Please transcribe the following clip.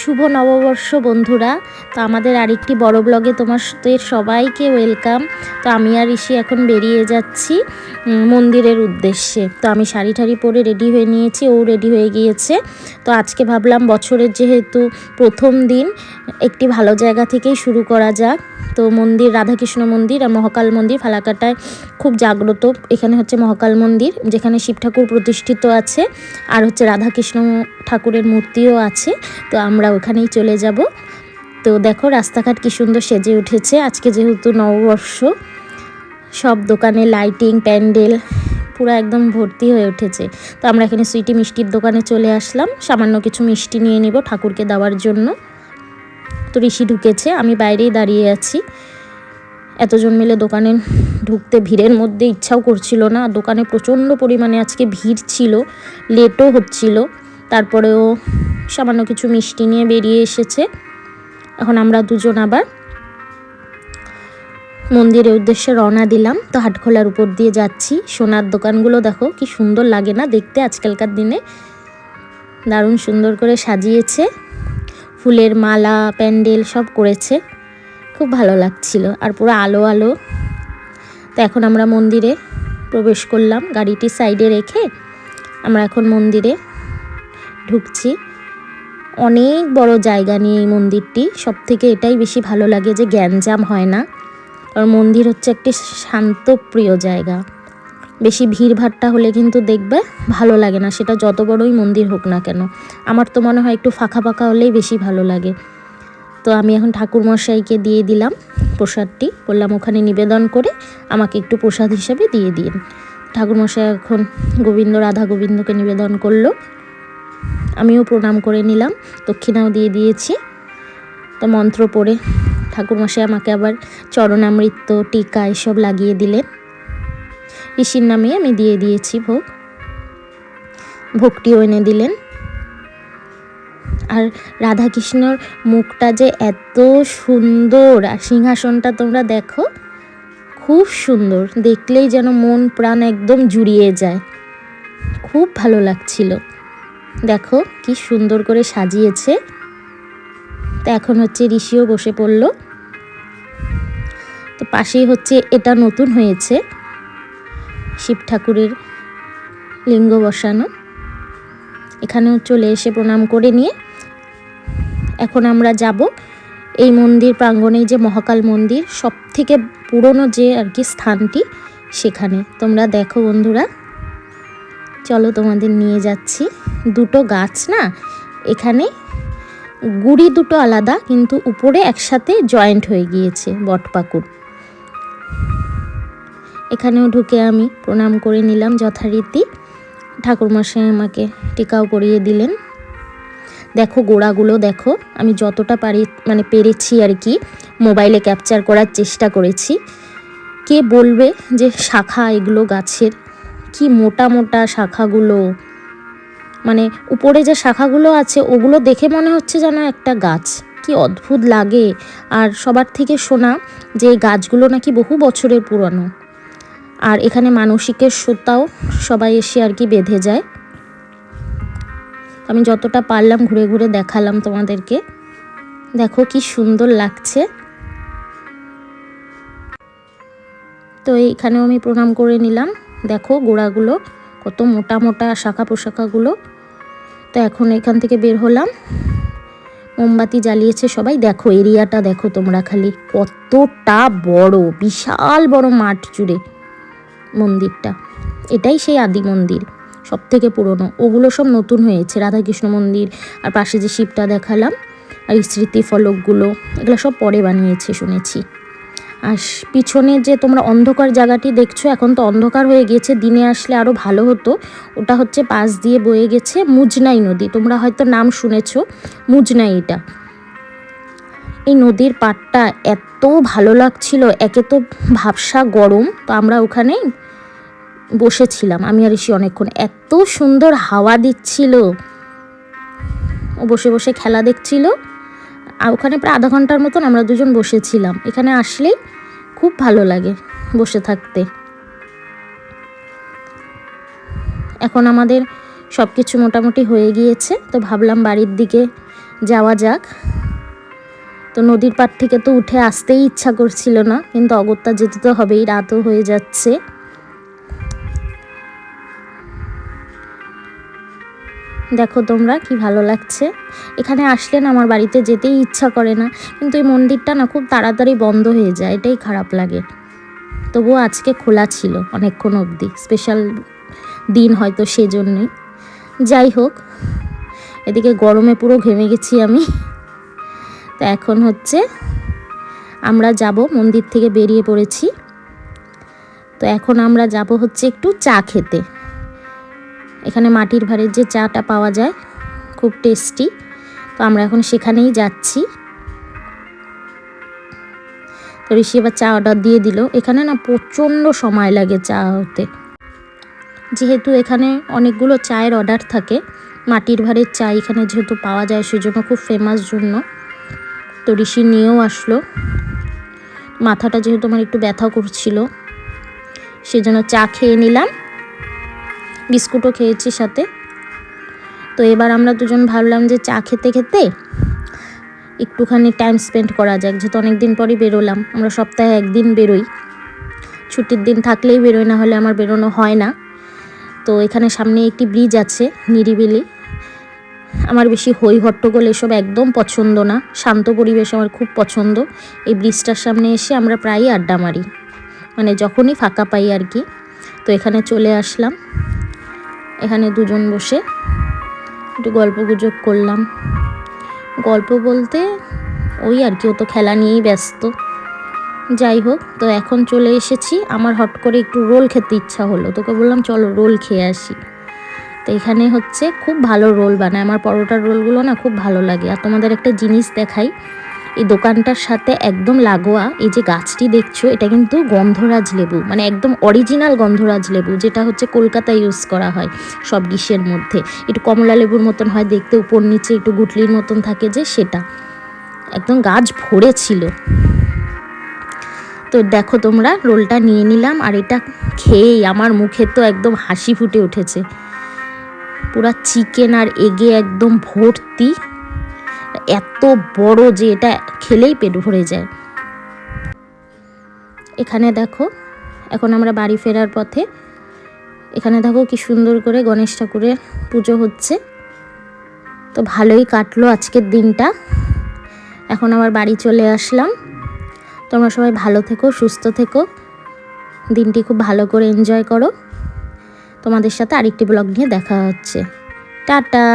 শুভ নববর্ষ বন্ধুরা। তো আমাদের আরেকটি বড় ব্লগে তোমাদের সবাইকে ওয়েলকাম তো আমি আর ঋষি এখন বেরিয়ে যাচ্ছি মন্দিরের উদ্দেশ্যে। তো আমি শাড়ি ঠাড়ি পরে রেডি হয়ে নিয়েছি, ও রেডি হয়ে গিয়েছে। তো আজকে ভাবলাম বছরের যেহেতু প্রথম দিন, একটি ভালো জায়গা থেকেই শুরু করা যাক। তো মন্দির, রাধাকৃষ্ণ মন্দির আর মহাকাল মন্দির ফালাকাটায় খুব জাগ্রত। এখানে হচ্ছে মহাকাল মন্দির, যেখানে শিব ঠাকুর প্রতিষ্ঠিত আছে আর হচ্ছে রাধাকৃষ্ণ ঠাকুরের মূর্তিও আছে। তো আমরা ওখানেই চলে যাব। তো দেখো রাস্তাঘাট কি সুন্দর সেজে উঠেছে। আজকে যেহেতু নববর্ষ, সব দোকানে লাইটিং, প্যান্ডেল, পুরো একদম ভর্তি হয়ে উঠেছে। তো আমরা এখানে সুইটি মিষ্টির দোকানে চলে আসলাম। সামান্য কিছু মিষ্টি নিয়ে নিব ঠাকুরকে দেওয়ার জন্য। তো ঋষি ঢুকেছে, আমি বাইরেই দাঁড়িয়ে আছি। এতজন মিলে দোকানে ঢুকতে ভিড়ের মধ্যে ইচ্ছাও করছিল না, দোকানে প্রচণ্ড পরিমাণে আজকে ভিড় ছিল লেটও হচ্ছিল। তারপরেও সামান্য কিছু মিষ্টি নিয়ে বেরিয়ে এসেছে। এখন আমরা দুজন আবার মন্দিরের উদ্দেশ্যে রওনা দিলাম। তো হাটখোলার উপর দিয়ে যাচ্ছি। সোনার দোকানগুলো দেখো, কি সুন্দর লাগে না দেখতে। আজকালকার দিনে দারুণ সুন্দর করে সাজিয়েছে। ফুলের মালা, প্যান্ডেল সব করেছে। খুব ভালো লাগছিল। আর পুরো আলো আলো। তো এখন আমরা মন্দিরে প্রবেশ করলাম। গাড়িটি সাইডে রেখে আমরা এখন মন্দিরে ঢুকছি। অনেক বড় জায়গা নিয়ে এই মন্দিরটি। সব থেকে এটাই বেশি ভালো লাগে যে গ্যাঞ্জাম হয় না। আর মন্দির হচ্ছে একটি শান্তপ্রিয় জায়গা। বেশি ভিড়ভাট্টা হলে কিন্তু দেখবে ভালো লাগে না। সেটা যত বড়ই মন্দির হোক না কেন। আমার তো মনে হয় একটু ফাঁকা ফাঁকা হলেই বেশি ভালো লাগে। তো আমি এখন ঠাকুরমশাইকে দিয়ে দিলাম প্রসাদটি। বললাম ওখানে নিবেদন করে আমাকে একটু প্রসাদ হিসাবে দিয়ে দিন। ঠাকুরমশাই এখন গোবিন্দ, রাধা গোবিন্দকে নিবেদন করল। আমিও প্রণাম করে নিলাম, দক্ষিণাও দিয়ে দিয়েছি। তো মন্ত্র পড়ে। ঠাকুরমশাই আমাকে আবার চরণামৃত, টিকা এসব লাগিয়ে দিলেন। ঋষির নামে আমি দিয়ে দিয়েছি ভোগ। ভোগটিও এনে দিলেন। আর রাধাকৃষ্ণর মুখটা যে এত সুন্দর, আর সিংহাসনটা তোমরা দেখো, খুব সুন্দর। দেখলেই যেন মন প্রাণ একদম জুড়িয়ে যায়। খুব ভালো লাগছিল। দেখো কি সুন্দর করে সাজিয়েছে। তো এখন হচ্ছে ঋষিও বসে পড়ল। তো পাশেই হচ্ছে এটা নতুন হয়েছে। শিব ঠাকুরের লিঙ্গ বসানো। এখানেও চলে এসে প্রণাম করে নিয়ে এখন আমরা যাব এই মন্দির প্রাঙ্গণেই যে মহাকাল মন্দির সব থেকে পুরনো যে আর কি স্থানটি সেখানে। তোমরা দেখো বন্ধুরা। চলো তোমাদের নিয়ে যাচ্ছি। দুটো গাছ না, এখানে গুড়ি দুটো আলাদা, কিন্তু উপরে একসাথে জয়েন্ট হয়ে গিয়েছে বটপাকুর এখানেও ঢুকে আমি প্রণাম করে নিলাম যথারীতি। ঠাকুরমশাই আমাকে টিকাও পরিয়ে দিলেন। দেখো গোড়াগুলো দেখো, আমি যতটা পারি মানে পেরেছি আর কি, মোবাইলে ক্যাপচার করার চেষ্টা করেছি। কে বলবে যে শাখা এগুলো গাছের? কি মোটা মোটা শাখাগুলো? মানে উপরে যে শাখাগুলো আছে, ওগুলো দেখে মনে হচ্ছে যেন একটা গাছ। কি অদ্ভুত লাগে। আর সবার থেকে শোনা যে গাছগুলো নাকি বহু বছরের পুরনো। আর এখানে মানসিকের সুতাও সবাই এসে আর কি বেঁধে যায়। আমি যতটা পারলাম ঘুরে ঘুরে দেখালাম তোমাদেরকে। দেখো কি সুন্দর লাগছে। তো এইখানেও আমি প্রণাম করে নিলাম। দেখো গোড়াগুলো কত মোটা মোটা শাখা পোশাখাগুলো। তো এখন এখান থেকে বের হলাম। মোমবাতি জ্বালিয়েছে সবাই। দেখো এরিয়াটা দেখো তোমরা খালি। কতটা বড়, বিশাল বড় মাঠ জুড়ে। মন্দিরটা। এটাই সেই আদি মন্দির সব থেকে পুরনো। ওগুলো সব নতুন হয়েছে, রাধাকৃষ্ণ মন্দির, আর পাশে যে শিবটা দেখালাম, আর স্মৃতি ফলকগুলো, এগুলো সব পরে বানিয়েছে শুনেছি। আর পিছনে যে তোমরা অন্ধকার জায়গাটি দেখছ, এখন তো অন্ধকার হয়ে গেছে দিনে আসলে আরও ভালো হতো। ওটা হচ্ছে পাশ দিয়ে বয়ে গেছে মুজনাই নদী, তোমরা হয়তো নাম শুনেছো মুজনাই এটা। এই নদীর পাড়টা এত ভালো লাগছিল, একে তো ভাবসা গরম, তো আমরা ওখানে বসেছিলাম। আমি আর ঋষি অনেকক্ষণ এত সুন্দর হাওয়া দিচ্ছিল। ও বসে বসে খেলা দেখছিল। আর ওখানে প্রায় আধা ঘণ্টার মতন আমরা দুজন বসেছিলাম। এখানে আসলেই খুব ভালো লাগে বসে থাকতে। এখন আমাদের সব কিছু মোটামুটি হয়ে গিয়েছে। তো ভাবলাম বাড়ির দিকে যাওয়া যাক। তো নদীর পাড় থেকে তো উঠে আসতেই ইচ্ছা করছিল না। কিন্তু অগত্যা যেতে তো হবেই, রাতও হয়ে যাচ্ছে। দেখো তোমরা কি ভালো লাগছে। এখানে আসলে না আমার বাড়িতে যেতেই ইচ্ছা করে না, কিন্তু এই মন্দিরটা না খুব তাড়াতাড়ি বন্ধ হয়ে যায়, এটাই খারাপ লাগে। তবুও আজকে খোলা ছিল অনেকক্ষণ অবধি স্পেশাল দিন হয়তো সেজন্যই যাই হোক, এদিকে গরমে পুরো ঘেমে গেছি আমি। তো এখন হচ্ছে আমরা যাব, মন্দির থেকে বেরিয়ে পড়েছি। তো এখন আমরা যাব হচ্ছে একটু চা খেতে। এখানে মাটির ভাড়ের যে চাটা পাওয়া যায়, খুব টেস্টি। তো আমরা এখন সেখানেই যাচ্ছি। তো ঋষি এবার চা অর্ডার দিয়ে দিল। এখানে না প্রচণ্ড সময় লাগে চা হতে। যেহেতু এখানে অনেকগুলো চায়ের অর্ডার থাকে, মাটির ভাড়ের চা এখানে যেহেতু পাওয়া যায়, সেজন্য খুব ফেমাস জন্য। তো ঋষি নিয়েও আসলো। মাথাটা যেহেতু আমার একটু ব্যথা করছিল, সেজন্য চা খেয়ে নিলাম। বিস্কুটও খেয়েছি সাথে। তো এবার আমরা দুজন ভাবলাম যে চা খেতে খেতে একটুখানি টাইম স্পেন্ড করা যাক, যেহেতু অনেক দিন পরই বেরোলাম। আমরা সপ্তাহে একদিন বেরোই। ছুটির দিন থাকলেই বেরোই, না হলে আমার বেরোনো হয় না। তো এখানে সামনে একটি ব্রিজ আছে নিরিবিলি। আমার বেশি হই হট্টগোল এসব একদম পছন্দ না। শান্ত পরিবেশ আমার খুব পছন্দ। এই ব্রিজটার সামনে এসে আমরা প্রায়ই আড্ডা মারি। মানে যখনই ফাঁকা পাই আর কি। তো এখানে চলে আসলাম। এখানে দুজন বসে একটু গল্প গুজব করলাম। গল্প বলতে ওই আর কি, ও তো খেলা নিয়েই ব্যস্ত। যাই হোক, তো এখন চলে এসেছি। আমার হট করে একটু রোল খেতে ইচ্ছা হলো। তোকে বললাম, চলো রোল খেয়ে আসি। তো এখানে হচ্ছে খুব ভালো রোল বানায়। আমার পরোটার রোলগুলো না খুব ভালো লাগে। আর তোমাদের একটা জিনিস দেখাই। এই দোকানটার সাথে একদম লাগোয়া এই যে গাছটি দেখছ, এটা কিন্তু গন্ধরাজ লেবু মানে একদম অরিজিনাল গন্ধরাজ লেবু, যেটা হচ্ছে কলকাতায় ইউজ করা হয় সব ডিশের মধ্যে। একটু কমলা লেবুর মতন হয় দেখতে, উপর নিচে একটু গুটলির মতন থাকে যে সেটা। একদম গাছ ভরে ছিল। তো দেখো তোমরা, রোলটা নিয়ে নিলাম আর এটা খেয়েই আমার মুখে তো একদম হাসি ফুটে উঠেছে। পুরা চিকেন আর এগে একদম ভর্তি। এত বড় যে এটা খেলেই পেট ভরে যায়। এখানে দেখো, এখন আমরা বাড়ি ফেরার পথে। এখানে দেখো কি সুন্দর করে গণেশ ঠাকুরের পুজো হচ্ছে। তো ভালোই কাটলো আজকের দিনটা। এখন আবার বাড়ি চলে আসলাম। তোমরা সবাই ভালো থেকো, সুস্থ থেকো। দিনটি খুব ভালো করে এনজয় করো। তোমাদের সাথে আরেকটি ব্লগ নিয়ে দেখা হচ্ছে। টাটা!